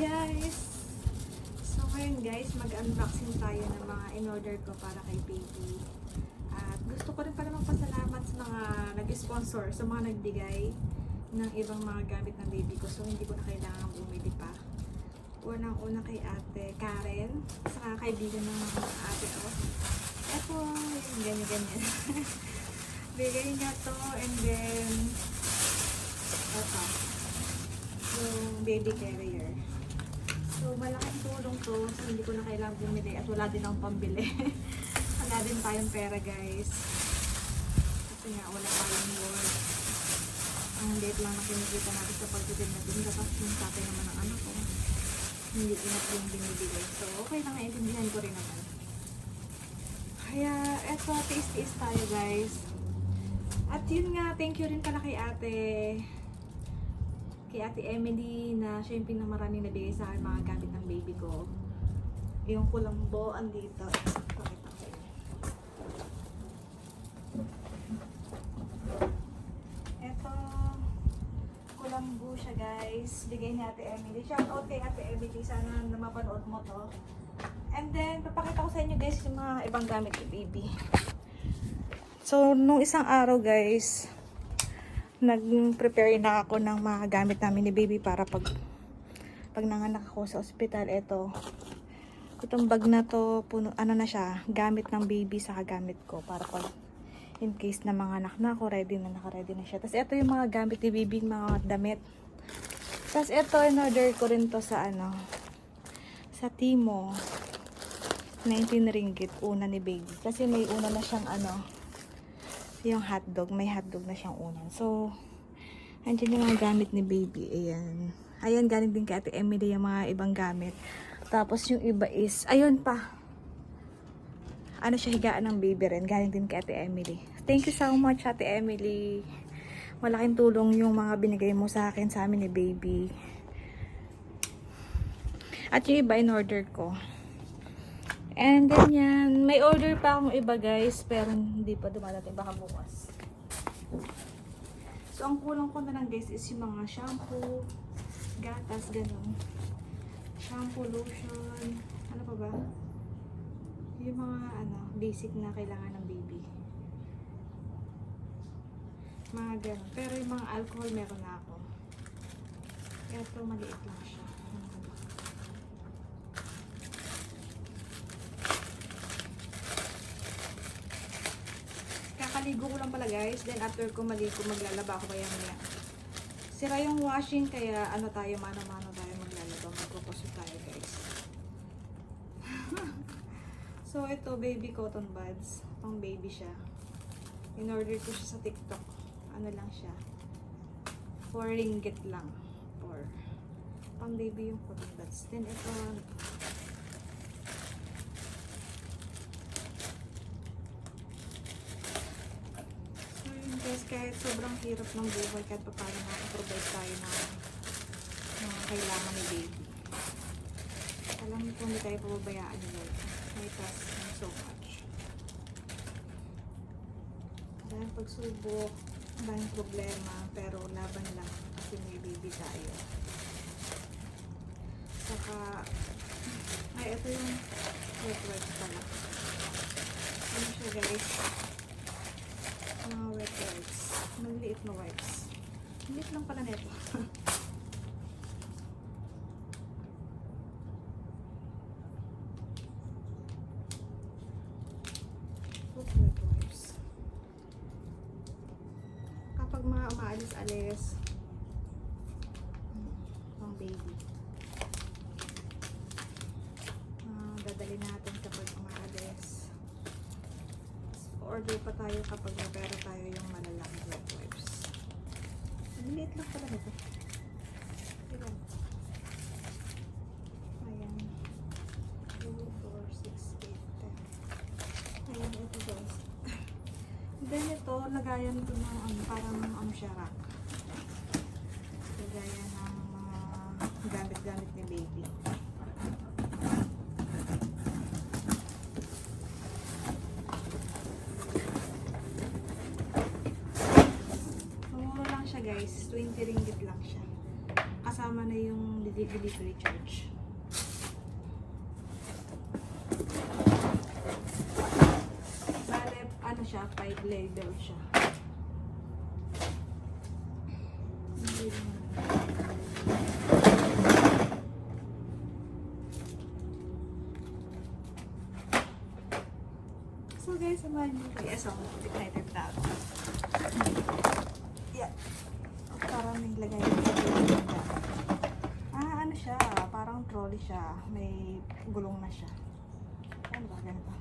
guys! So ngayon guys, mag-unboxing tayo ng mga in-order ko para kay baby. At gusto ko rin pala magpasalamat sa mga nag-sponsor, sa mga nagbigay ng ibang mga gamit ng baby ko. So hindi ko na kailangan bumili pa. Unang-una kay ate Karen, sa kaibigan ng mga ate ko. Ito, yung ganyan-ganyan. Bigay niya to and then ito yung baby carrier. So, malaking tulong to. So, hindi ko na kailangang bumili at wala din akong pambili. wala din tayong pera, guys. Kasi nga, wala tayong work. Ang late lang na kinikita natin sa pagtitin na din. Tapos yung tatay naman ng ano ko. Hindi enough yung binibigay. So, okay lang, naiintindihan ko rin naman. Kaya, eto, tiis-tiis tayo, guys. At yun nga, thank you rin pala kay ate kay Ate Emily na siya yung pinamaraming nabigay sa akin mga gamit ng baby ko. Yung kulambo andito. Pakita ko kulambo siya guys. Bigay ni Ate Emily. Shout out kay Ate Emily. Sana na mapanood mo to. And then, papakita ko sa inyo guys yung mga ibang gamit ni baby. So, nung isang araw guys, nag-prepare na ako ng mga gamit namin ni baby para pag pag nanganak ako sa ospital, ito. Itong bag na to, puno, ano na siya, gamit ng baby sa gamit ko para pag in case na mga anak na ako, ready na, naka-ready na siya. Tapos ito yung mga gamit ni baby, mga damit. Tapos ito, in-order ko rin to sa ano, sa Timo. 19 ringgit, una ni baby. Kasi may una na siyang ano, yung hotdog. May hotdog na siyang unan. So, andyan yung mga gamit ni baby. Ayan. Ayan, galing din kay Ate Emily yung mga ibang gamit. Tapos yung iba is, ayun pa. Ano siya, higaan ng baby rin. Galing din kay Ate Emily. Thank you so much, Ate Emily. Malaking tulong yung mga binigay mo sa akin, sa amin ni baby. At yung iba in order ko. And then yan, may order pa akong iba guys, pero hindi pa dumadating, baka bukas. So, ang kulang ko na lang guys is yung mga shampoo, gatas, ganun. Shampoo, lotion, ano pa ba? Yung mga ano, basic na kailangan ng baby. Mga ganun. Pero yung mga alcohol meron na ako. Ito, maliit lang siya. Kakaligo ko lang pala guys. Then after ko maligo, maglalaba ako kaya maya. Sira yung washing kaya ano tayo, mano-mano tayo maglalaba. Magkukuso tayo guys. so ito baby cotton buds. Pang baby siya. In-order ko siya sa TikTok. Ano lang siya. 4 ringgit lang. Or pang baby yung cotton buds. Then ito So yun guys, kahit sobrang hirap ng buhay, kahit pa paano makaprovide tayo ng mga kailangan ni baby. Alam mo kung hindi tayo pababayaan ni Lord. May trust him so much. Dahil pagsubok, daming problema, pero laban lang kasi may baby tayo. Saka, ay, ito yung wet wipes pala. Ano siya guys? Mga wet wipes. Maliliit na wipes. Maliit lang pala nito. Wet wipes. Kapag mga umaalis-alis, pang baby. Ah, dadali natin kapag umaalis order pa tayo kapag may pera tayo yung malalaking wet wipes. Ang liit lang pala nito. Ilan? Ayan. 2, 4, 6, 8, 10. Ayan, ito guys. Then ito, lagayan ko ng ano, parang ano siya rack. Lagayan ng mga gamit-gamit ni baby. Mumura lang guys. 20 ringgit lang siya. kasama na yung delivery charge. Bale, ano siya, 5 level siya. So guys, samahan niyo kayo sa excited na ako. Yeah. Parang may lagay yung Ah, ano siya? Parang trolley siya. May gulong na siya. Ano ba? Ganito.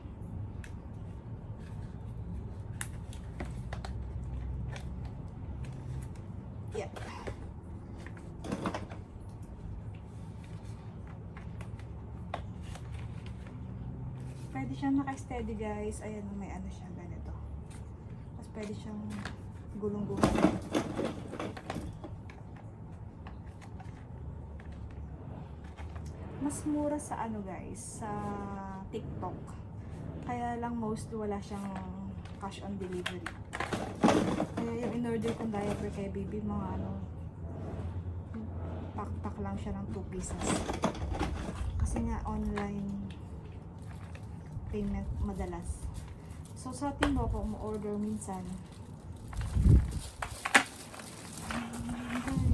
Yeah. Pwede siyang naka-steady guys. Ayan, may ano siya, ganito. Tapos pwede siyang gulong-gulong. Mas mura sa ano guys, sa TikTok. Kaya lang most wala siyang cash on delivery. Kaya yung in-order kong diaper kay baby, mga ano, pack-pack lang siya ng 2 pieces. Kasi nga online payment madalas. So sa Timbo ko umu-order minsan. Ayan, guys.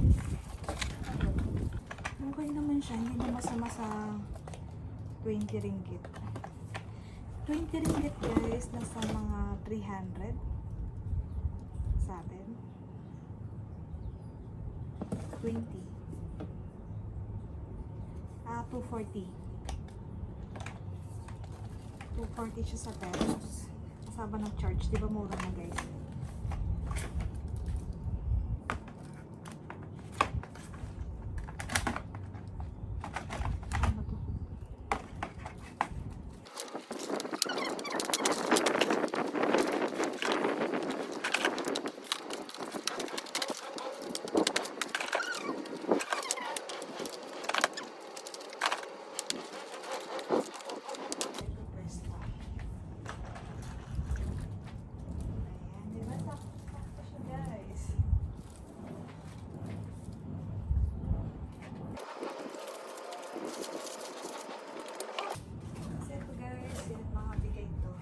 Naman siya, hindi na masama sa 20 ringgit. 20 ringgit guys, nasa mga 300 sa atin. 20. Ah, 240. 240 siya sa pesos. Kasama ng charge. Di ba mura na guys? Ano to? Pwesto. Ayan, di ba? Sakto siya, guys. Kasi ito, guys, yung mga bigay to.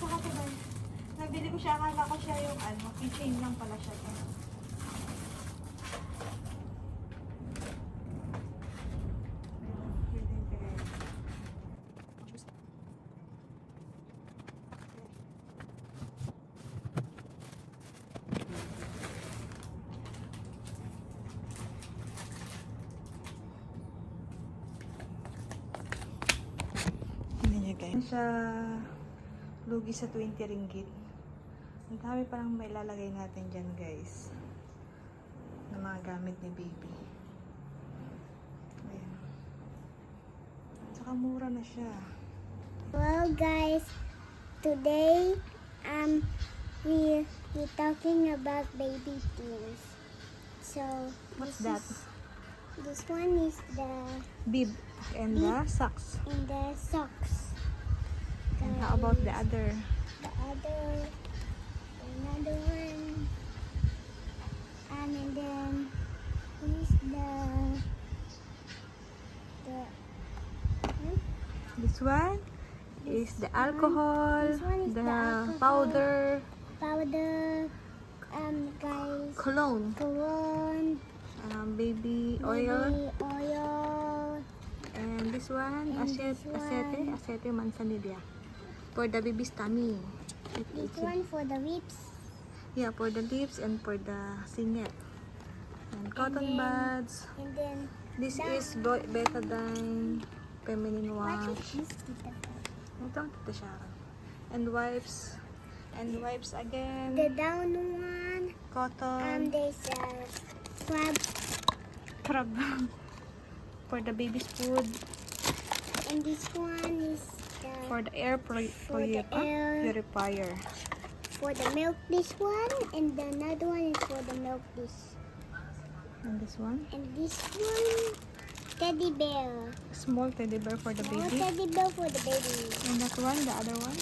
Saka ito, guys. Nabili ko siya, akala ko siya yung keychain lang pala siya. Guys? Siya lugi sa 20 ringgit. Ang dami parang may lalagay natin dyan guys. Na mga gamit ni baby. Ayan. Tsaka mura na siya. Well, guys, today um we we talking about baby things. So What's this that? is- this one is the Bib and the socks. in the socks. And how about the other? The other, another one, and then this the the hmm? This one is the alcohol, This one is the, the alcohol. powder, powder, um, guys, cologne, cologne. um, baby oil, Baby oil. and this one, And acet, this acete, one. acete manzanilla. For the baby's tummy. This one for the lips. Yeah, for the lips and for the singlet. And cotton then- buds. And then, This that- is betadine feminine what wash. is this? Tita? Ito, Tita Sharon. And wipes. And wipes again. The down one, Cotton. there's a crab, Crab. for the baby's food. and this one is the, For the air puri- For the puri- ah, air. purifier. For the milk dish one, and the another one is for the milk dish. And this one. And this one, teddy bear. Small teddy bear for the Small baby. teddy bear for the baby. And that one, the other one,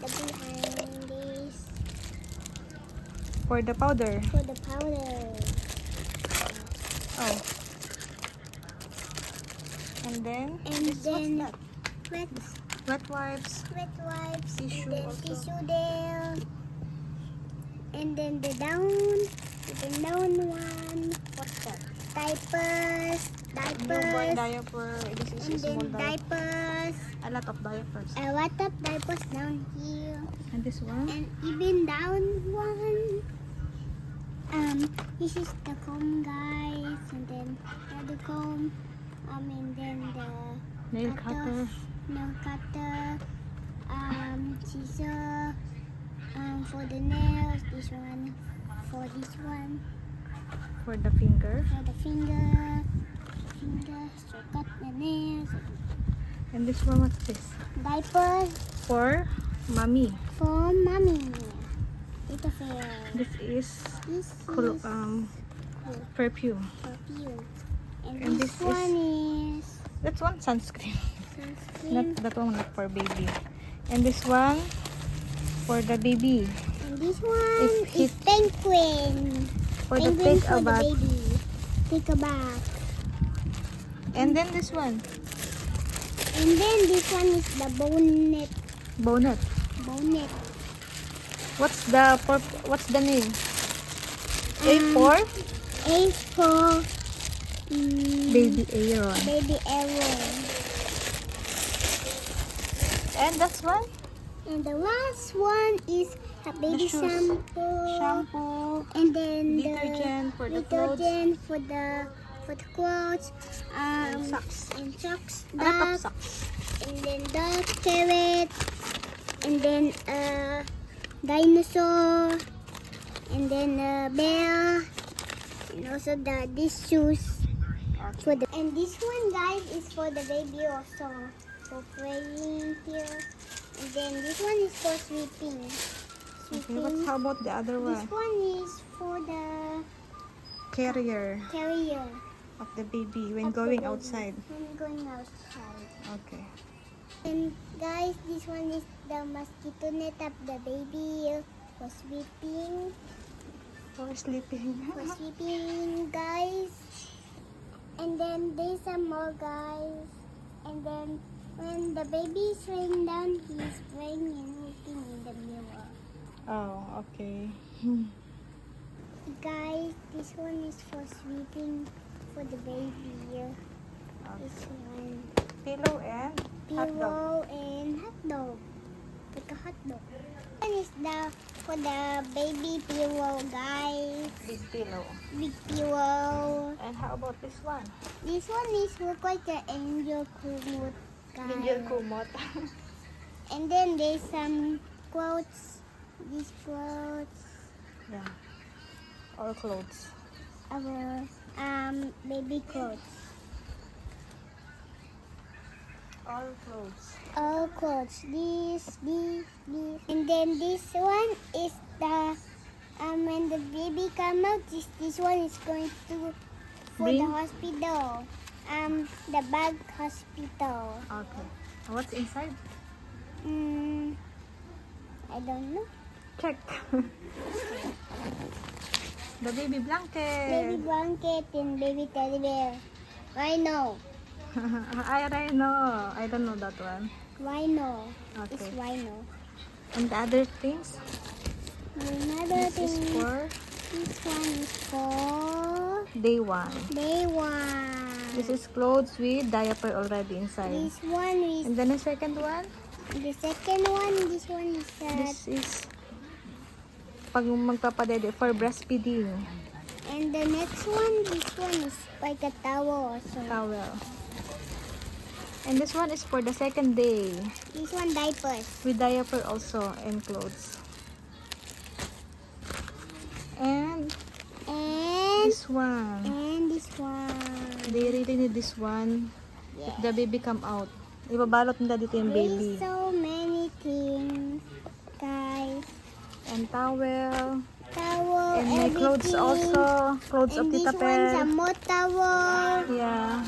The behind this for the powder. for the powder. Oh. And then, And this, then- what's that? Wet, Wet wipes. wet wipes. Tissue and then also. tissue there. And then the down. The down one. What's that? Diapers. Diapers. diaper. This is And then diaper. diapers. A lot of diapers. A lot of diapers down here. And this one, And even down one. Um, this is the comb, guys. And then the comb. Um, and then the nail cutter. Nail cutter. Um, scissor. Um, for the nails. This one. For this one. For the finger. For the finger. Finger. So cut the nails. And this one, what's this? Diapers For mommy. for mommy. Little fair. This is This is um, perfume. perfume. And, and this, this is- one is That's one sunscreen. Not that one, not for baby. And this one for the baby. and this one If is it- penguin. For the penguin take for a bath. the baby. Take a bath. And then this one, And then this one is the bonnet. bonnet. Bonnet. What's the what's the name? A Um, for A for mm, baby Aaron. Baby arrow. And that's one And the last one is a baby shoes. shampoo. shampoo, And then detergent for the the clothes, for the for the clothes. Um, and socks. and socks. A lot of Duck, socks. and then duck, carrot, and then uh, dinosaur, and then a bear, and also the these shoes for the. And this one, guys, is for the baby also for playing here. And then this one is for sweeping. Okay, Sweeping. what, how about the other This one? one is for the Carrier carrier. of the baby when of going baby outside. When going outside. Okay. And guys, this one is the mosquito net of the baby for sweeping. For sleeping. For sweeping, guys. And then there's some more guys. And then when the baby is laying down, he's playing and looking in the mirror. oh, okay. Guys, this one is for sleeping for the baby. This one. Pillow and hot dog. pillow and hot dog. Like a hot dog. One is the for the baby pillow, guys. Big pillow. Big pillow. And how about this one? This one is look like an angel guys. Angel kumot. And then there's some quotes. These quotes. yeah. All clothes. Our um baby quotes. All clothes. All clothes. This, this, this. And then this one is the um when the baby come out, this this one is going to for the hospital. Um the bag hospital. Okay. What's inside? Mm, I don't know. Check. the baby blanket. Baby blanket and baby teddy bear. Why no? I already know. I don't know that one. Why no? It's Okay. why no. And the other things? Another This is for This one is for day one. day one. This is clothes with diaper already inside. This one is And then the second one, the second one. This one is uh, this is pag magpapadede for breastfeeding and the next one. This one is like a towel also. towel. And this one is for the second day This one diapers. with diaper also and clothes. And And this one. and this one. They really need this one if Yeah. the baby come out. Ibabalot nila dito yung There's baby. so many things, guys. And towel. Towel. And my clothes also. Clothes And of this Tita one's a Pel. more towel. Yeah.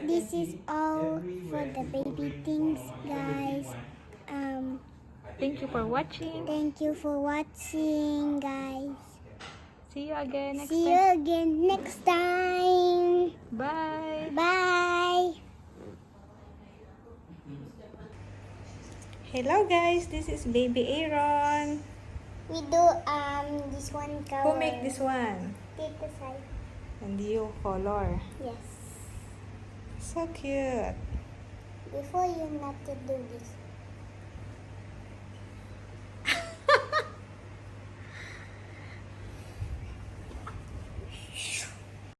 This is all for the baby things, guys. Um, Thank you for watching. thank you for watching, guys. See you again next See you time. again next time. Bye. Bye. Hello guys, this is baby Aaron. We do um this one color. Who make this one? Tita Sai. And you color. Yes. So cute. Before you not to do this.